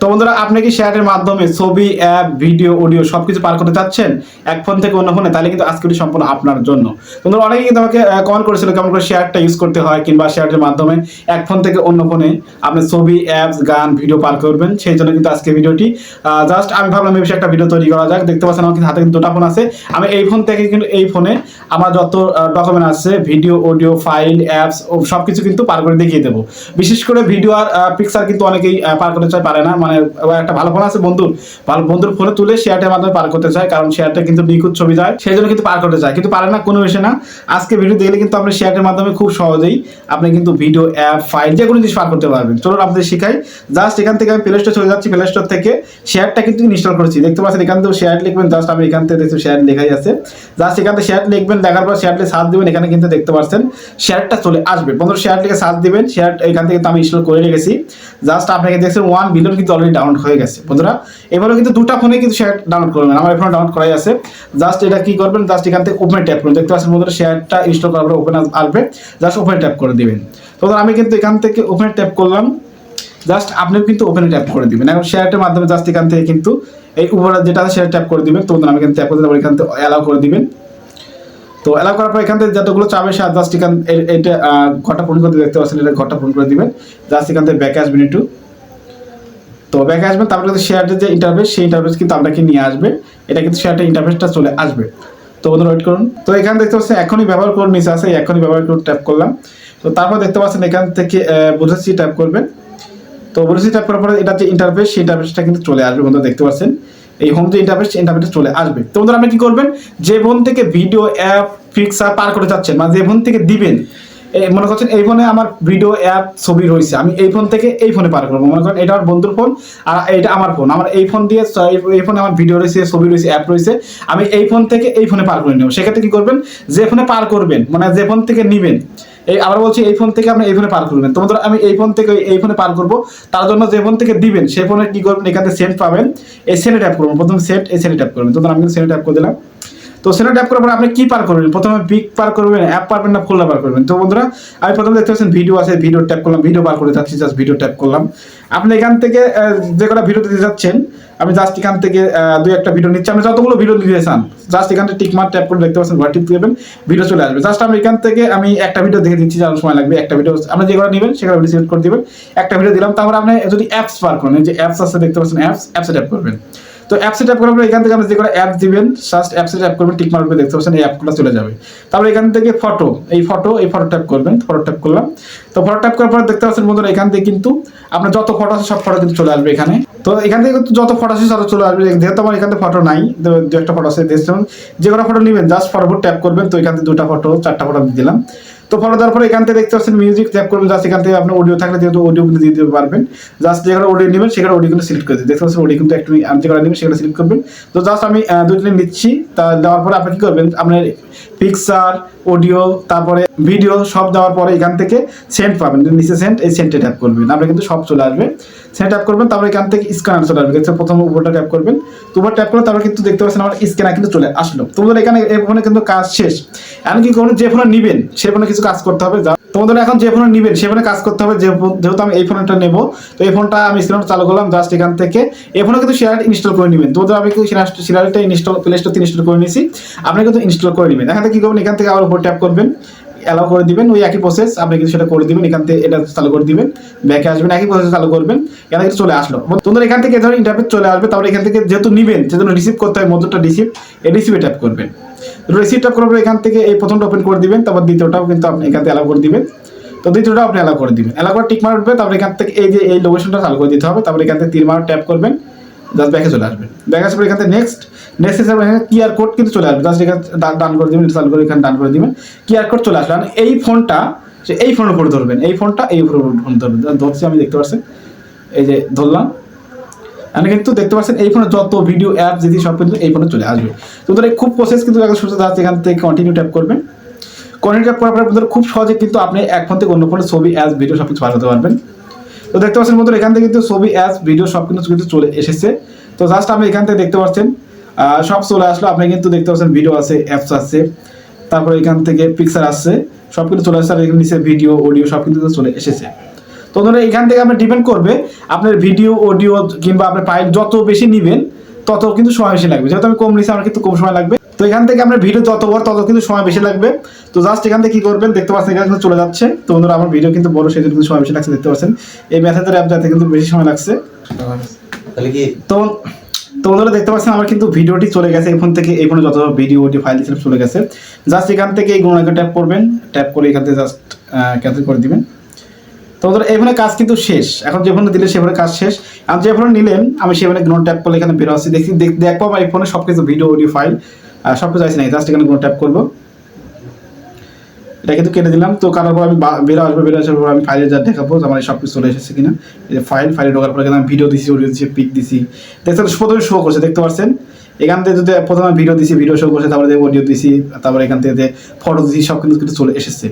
তো বন্ধুরা, আপনি কি শেয়ারের মাধ্যমে ছবি অ্যাপ ভিডিও অডিও সবকিছু পার করতে চাচ্ছেন? এক ফোন থেকে অন্য ফোনে তাহলে কিন্তু আজকের সম্পূর্ণ আপনার জন্য। বন্ধুরা, অনেকেই কিন্তু আমাকে কমেন্ট করেছিল কেমন করে শেয়ারটা ইউজ করতে হয়, কিংবা শেয়ারের মাধ্যমে এক ফোন থেকে অন্য ফোনে আপনি ছবি অ্যাপস গান ভিডিও পার করবেন। সেই জন্য কিন্তু আজকে ভিডিওটি জাস্ট আমি ভাবলাম এই একটা ভিডিও তৈরি করা যাক। দেখতে পাচ্ছেন আমার কিন্তু হাতে কিন্তু দুটা ফোন আছে। আমি এই ফোন থেকে কিন্তু এই ফোনে আমার যত ডকুমেন্ট আছে ভিডিও অডিও ফাইল অ্যাপস সব কিছু কিন্তু পার করে দেখিয়ে দেবো। বিশেষ করে ভিডিও আর পিকচার কিন্তু অনেকেই পার করতে চায় পারে না। মানে একটা ভালো ফোন আছে বন্ধুর। ভালো বন্ধুর ফোনে তুলে শেয়ারটার মাধ্যমে পার করতে চায়, কারণ শেয়ারটা কিন্তু নিখুঁত ছবি যায় সেই জন্য কিন্তু পার করতে চায়। কিন্তু পারে না, কোনো বিষয় না। আজকে ভিডিও দেখলে কিন্তু আপনি শেয়ারটার মাধ্যমে খুব সহজেই আপনি কিন্তু ভিডিও অ্যাপ ফাইল যে কোনো জিনিস পার করতে পারবেন। চলুন আপনাদের শিখাই। জাস্ট এখান থেকে আমি প্লে স্টোর চলে যাচ্ছি। প্লে স্টোর থেকে শেয়ারটা কিন্তু ইনস্টল করেছি। দেখতে পাচ্ছেন, এখান থেকে শেয়ার লিখবেন। জাস্ট আমি এখান থেকে দেখছি শেয়ার লেখাই আছে। জাস্ট এখান থেকে শেয়ার লিখবেন। দেখার পর শেয়ারটি সার্চ দিবেন। এখানে কিন্তু দেখতে পাচ্ছেন শেয়ারটা চলে আসবে। বন্ধুরা শেয়ার লিখে সার্চ দিবেন। শেয়ার এখান থেকে আমি ইনস্টল করে রেখেছি। জাস্ট আপনাকে দেখছেন ওয়ান বিলিয়ন কিন্তু অলরেডি ডাউনলোড হয়ে গেছে। বন্ধুরা এবারে কিন্তু দুটা ফোনে কিন্তু শেয়ার ডাউনলোড করবেন। আমার এখানে ডাউনলোড করাই আছে। জাস্ট এটা কি করবেন? জাস্ট এখান থেকে ওপেন ট্যাপ করুন দেখতে পাচ্ছেন বন্ধুরা শেয়ারটা ইনস্টল করার ওপেন আসবে। জাস্ট ওপেন ট্যাপ করে দিবেন। তো আমি কিন্তু এখান থেকে ওপেন ট্যাপ করলাম। জাস্ট আপনিও কিন্তু ওপেনে ট্যাপ করে দিবেন। এখন শেয়ারটার মাধ্যমে জাস্ট এখান থেকে কিন্তু এই উপরে যেটা আছে সেটা ট্যাপ করে দিবেন। তো আমি এখানে ট্যাপ করে দিলাম। এখান থেকে অ্যালাউ করে দিবেন। তো অ্যালাউ করার পর এখান থেকে যতগুলো চাবে সে জাস্ট এখান এটা ঘরটা পূরণ করতে দেখতে পাচ্ছেন, এটা ঘরটা পূরণ করে দিবেন। জাস্ট এখান থেকে ব্যাকে আসবেন একটু। তো ব্যাকে আসবেন তারপরে কিন্তু শেয়ারটা যে ইন্টারফেস সেই ইন্টারফেস কিন্তু আপনাকে নিয়ে আসবে? এটা কিন্তু শেয়ারটা ইন্টারফেসটা চলে আসবে। তো বন্ধুরা ওয়েট করুন। তো এখানে দেখতে পাচ্ছেন এখনই ব্যবহার করুন নিচে আছে, এখনই ব্যবহার করুন ট্যাপ করলাম। তো তারপর দেখতে পাচ্ছেন এখান থেকে বুঝেছি ট্যাপ করবেন। তো বুঝেছি ট্যাপ করার পরে এটা যে ইন্টারফেস সেই ইন্টারফেসটা কিন্তু চলে আসবে, বন্ধুরা, দেখতে পাচ্ছেন? এই হোম যে ইন্টারফেস ইন্টারফেস চলে আসবে। তো বন্ধুরা, আপনি কি করবেন? যে ফোন থেকে ভিডিও অ্যাপ পিকচার পার করে যাচ্ছেন মানে যে ফোন থেকে দিবেন মনে করছেন এই ফোনে আমার ভিডিও, অ্যাপ, ছবি রয়েছে। আমি এই ফোন থেকে এই ফোনে পার করব। মনে করেন এটা আমার বন্ধুর ফোন আর এটা আমার ফোন। আমার এই ফোন দিয়ে এই- ফোনে আমার ভিডিও রয়েছে, ছবি রয়েছে, অ্যাপ রয়েছে। আমি এই ফোন থেকে এই ফোনে পার করে নেব। সেক্ষেত্রে কি করবেন? যে ফোনে পার করবেন মানে যে ফোন থেকে নিবেন, এই আবার বলছি এই ফোন থেকে আপনি এই ফোনে পার করবেন। তোমাদের আমি এই ফোন থেকে এই ফোনে পার করব। তার জন্য যে ফোন থেকে দিবেন সেই ফোনে কি করবেন? এখানে সেন্ট পাবেন। এই সেন্টে ট্যাপ করবেন প্রথমে সেট এই সেন্টে ট্যাপ করবেন। তোমাদের আমি সেন্টে ট্যাপ করে দিলাম। তো সেটা ট্যাপ করার পর আপনি কি পার করবেন? প্রথমে পিক পার করবেন অ্যাপ পারবেন না ফোল্ডার পার করবেন? তো বন্ধুরা, আমি প্রথমে দেখতে পাচ্ছেন ভিডিও আছে ভিডিও ট্যাপ করলাম ভিডিও পার করে যাচ্ছি জাস্ট ভিডিও ট্যাপ করলাম। আপনি এখান থেকে যে কটা ভিডিও দিতে যাচ্ছেন, আমি জাস্ট এখান থেকে দুই একটা ভিডিও নিচ্ছি। আপনি যতগুলো ভিডিও দিতে চান জাস্ট এখান থেকে টিক মার ট্যাপ করে দেখতে পাচ্ছেন, ঘর টিপ দেবেন ভিডিও চলে আসবে। জাস্ট আমি এখান থেকে, আমি একটা ভিডিও দেখে দিচ্ছি, যার সময় লাগবে, একটা ভিডিও আপনি যে কটা নেবেন ভিডিও সিলেক্ট করে দিবেন। একটা ভিডিও দিলাম, তারপর আপনি যদি অ্যাপস পার করেন যে অ্যাপস আছে, দেখতে পাচ্ছেন অ্যাপস অ্যাপসে ট্যাপ করবেন। তো অ্যাপসে ট্যাপ করার পর এখান থেকে আপনি যে কোনো অ্যাপ দিবেন জাস্ট অ্যাপসে ট্যাপ করবেন টিক মারবে দেখতে পাচ্ছেন এই অ্যাপগুলো চলে যাবে। তারপর এখান থেকে ফটো এই ফটো এই ফটো ট্যাপ করবেন ফটো ট্যাপ করলাম। তো ফটো ট্যাপ করার পর দেখতে পাচ্ছেন বন্ধুরা, এখান থেকে কিন্তু আপনার যত ফটো আছে সব ফটো কিন্তু চলে আসবে এখানে। তো এখান থেকে কিন্তু যত ফটো আছে তত চলে আসবে। যেহেতু আমার এখান থেকে ফটো নাই দু একটা ফটো আছে দেখছেন যে কোনো ফটো নেবেন জাস্ট উপর ট্যাপ করবেন, তো এখান থেকে দুটা ফটো চারটা ফটো দিলাম। তো ফলো দেওয়ার পরে এখান থেকে দেখতে পাচ্ছেন মিউজিক ট্যাপ করবেন জাস্ট এখান থেকে আপনি অডিও থাকলে যেহেতু অডিও কিন্তু দিতে পারবেন। জাস্ট যেখানে অডিও নেবেন, সেখানে অডিও কিন্তু সিলেক্ট করে দিন। দেখতে পাচ্ছেন অডিও কিন্তু একটু আমি যেখানে নেবেন, সেখানে সিলেক্ট করবেন। তো জাস্ট আমি দুজনে নিচ্ছি। তা দেওয়ার পরে আপনি কী করবেন? আপনার পিকচার অডিও তারপরে ভিডিও সব দেওয়ার পরে এখান থেকে সেন্ট পাবেন। নিচে সেন্ট এই সেন্টে ট্যাপ করবেন। আপনি কিন্তু সব চলে আসবে। সেন্ট ট্যাপ করবেন, তারপরে এখান থেকে স্ক্যানার চলে আসবে। প্রথমে উপরটা ট্যাপ করবেন। উপর ট্যাপ করলে তারপরে কিন্তু দেখতে পাচ্ছেন আমার স্ক্যানার কিন্তু চলে আসলো। তোমাদের এখানে এই ফোনে কিন্তু কাজ শেষ। এমনকি কোনো যে ফোনে নেবেন, সে ফোনে কিছু কাজ করতে হবে যা- তোমাদের এখন যে ফোনে নিবেন, সে ফোনে কাজ করতে হবে, যেহেতু আমি এই ফোনটা নেব, তো এই ফোনটা আমি স্ক্রিন চালু করলাম জাস্ট এখান থেকে। এই ফোনে কিন্তু শেয়ার ইনস্টল করে নেবেন। তোমাদের আমি কিন্তু শেয়ারটা ইনস্টল প্লে স্টোর ইনস্টল করে নিয়েছি। আপনি কিন্তু ইনস্টল করে নেবেন। এখান থেকে কী করবেন? এখান থেকে আবার উপর ট্যাপ করবেন অ্যালাউ করে দিবেন, ওই একই প্রসেস আপনি কিন্তু সেটা করে দিবেন, এখান থেকে এটা চালু করে দিবেন ব্যাকে আসবেন, একই প্রসেস চালু করবেন, এখানে কিন্তু চলে আসলো। তোমাদের এখান থেকে ধরুন ইন্টারফেস চলে আসবে তারপরে এখান থেকে যেহেতু নিবেন যেহেতু রিসিভ করতে হয় মধ্যটা রিসিভ এই রিসিভে ট্যাপ করবেন। রিসিভ ট্যাপ করার এখান থেকে এই প্রথমটা ওপেন করে দিবেন, তারপর দ্বিতীয়টাও কিন্তু আপনি এখান থেকে অ্যালাউ করে দিবেন। তো দ্বিতীয়টা আপনি অ্যালাউ করে দিবেন। অ্যালাউ করে টিক মার উঠবে, তারপর এখান থেকে এই যে এই লোকেশনটা চালু করে দিতে হবে, তারপর এখান থেকে তিন মার ট্যাপ করবেন জাস্ট ব্যাকে চলে আসবে ব্যাকে আসার পর এখান থেকে নেক্সট নেক্সট হিসাবে এখানে কিআর কোড কিন্তু চলে আসবে। জাস্ট এখানে ডান- করে দিবেন চালু করে এখানে ডান করে দিবেন। কিআর কোড চলে আসবে। এই ফোনটা, সে এই ফোনের উপরে ধরবেন, এই ফোনটা এই উপরে ফোন ধরবেন। ধরছি আমি, দেখতে পাচ্ছি এই যে ধরলাম। আমি কিন্তু দেখতে পাচ্ছেন, এই ফোনে যত ভিডিও অ্যাপ যদি সব কিন্তু এই ফোনে চলে আসবে। তো এই খুব প্রসেস কিন্তু একদম সুস্থ আছে, এখান থেকে কন্টিনিউ ট্যাপ করবেন। কন্টিনিউ ট্যাপ করার পরে বন্ধুরা, খুব সহজে কিন্তু আপনি এক ফোন থেকে অন্য ফোনে ছবি অ্যাপ ভিডিও সব কিছু পাঠাতে পারবেন। তো দেখতে পাচ্ছেন বন্ধুরা, এখান থেকে কিন্তু ছবি অ্যাপ ভিডিও সব কিছু কিন্তু চলে এসেছে। তো জাস্ট আপনি এখান থেকে দেখতে পাচ্ছেন সব চলে আসলো। আপনি কিন্তু দেখতে পাচ্ছেন ভিডিও আছে অ্যাপস আছে। তারপরে এখান থেকে পিকচার আসছে, সব কিছু চলে আসছে। আর এখানে নিচে ভিডিও অডিও সব কিন্তু চলে এসেছে। তো এখান থেকে আপনার ডিপেন্ড করবে আপনার ভিডিও অডিও কিংবা আপনার ফাইল যত বেশি নেবেন তত কিন্তু সময় বেশি লাগবে। যেহেতু আমি কম নিচ্ছি আমার কিন্তু কম সময় লাগবে। তো এখান থেকে আপনার ভিডিও যত বড় তত কিন্তু সময় বেশি লাগবে। তো জাস্ট এখান থেকে কি করবেন দেখতে পাচ্ছেন এখানে কিন্তু চলে যাচ্ছে। তো বন্ধুরা আমার ভিডিও কিন্তু বড় সেই জন্য কিন্তু সময় বেশি লাগছে দেখতে পাচ্ছেন। এই মেথডের অ্যাপ যাতে কিন্তু বেশি সময় লাগছে। তাহলে কি? তো তো বন্ধুরা দেখতে পাচ্ছেন আমার কিন্তু ভিডিওটি চলে গেছে। এখন থেকে এই যত ভিডিও ফাইল ছিল চলে গেছে। জাস্ট এখান থেকে এই গুণাকে ট্যাপ করবেন। ট্যাপ করে এখান থেকে জাস্ট ক্যান্সেল করে দিবেন। তো এই ফোনে কাজ কিন্তু শেষ। এখন যে দিলে সে ফোনে কাজ শেষ। আর যে ফোনে নিলেন, আমি সে ফোনে ট্যাপ করলে এখানে বেরো আসছি দেখি, দেখ- দেখব আমার এই ফোনে সব কিছু ভিডিও অডিও ফাইল সব কিছু আছে নাই জাস্ট এখানে গুণ ট্যাপ করব। এটা কিন্তু কেটে দিলাম। তো কারোর পর আমি বেরো আসব বেরো আসার পর আমি ফাইলে যা দেখাবো আমার সব কিছু চলে এসেছে কিনা। এই যে ফাইল ফাইলে ঢোকার পরে আমি ভিডিও দিছি অডিও দিছি পিক দিছি। দেখতে প্রথমে শো করছে, দেখতে পাচ্ছেন? এখান থেকে যদি প্রথমে ভিডিও দিছি ভিডিও শো করছে, তারপরে অডিও দিছি, তারপরে এখান থেকে ফটো দিছি সব কিন্তু চলে এসেছে।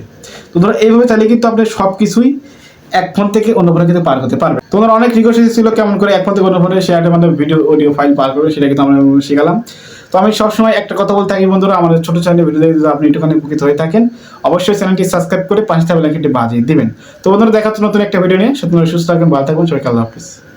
তো ধরো এইভাবে চাইলে কিন্তু আপনি সব কিছুই এক ফোন থেকে অন্য ফোনে কিন্তু পার হতে পারবে। তোমার অনেক রিকোয়েস্ট ছিল কেমন করে এক ফোন থেকে অন্য ফোনে শেয়ারের মাধ্যমে ভিডিও অডিও ফাইল পার করবে, সেটা কিন্তু আমরা শিখালাম। তো আমি সবসময় একটা কথা বলতে থাকি বন্ধুরা, আমাদের ছোটো চ্যানেলে ভিডিও যদি আপনি একটুখানি উপকৃত হয়ে থাকেন। অবশ্যই চ্যানেলটি সাবস্ক্রাইব করে পাঁচটা বেলাকে লাইকটি বাজিয়ে দিবেন। তো বন্ধুরা দেখাচ্ছি নতুন একটা ভিডিও নিয়ে। সুতরাং সুস্থ থাকবেন ভালো থাকবেন, সবাইকে আল্লাহ হাফিজ।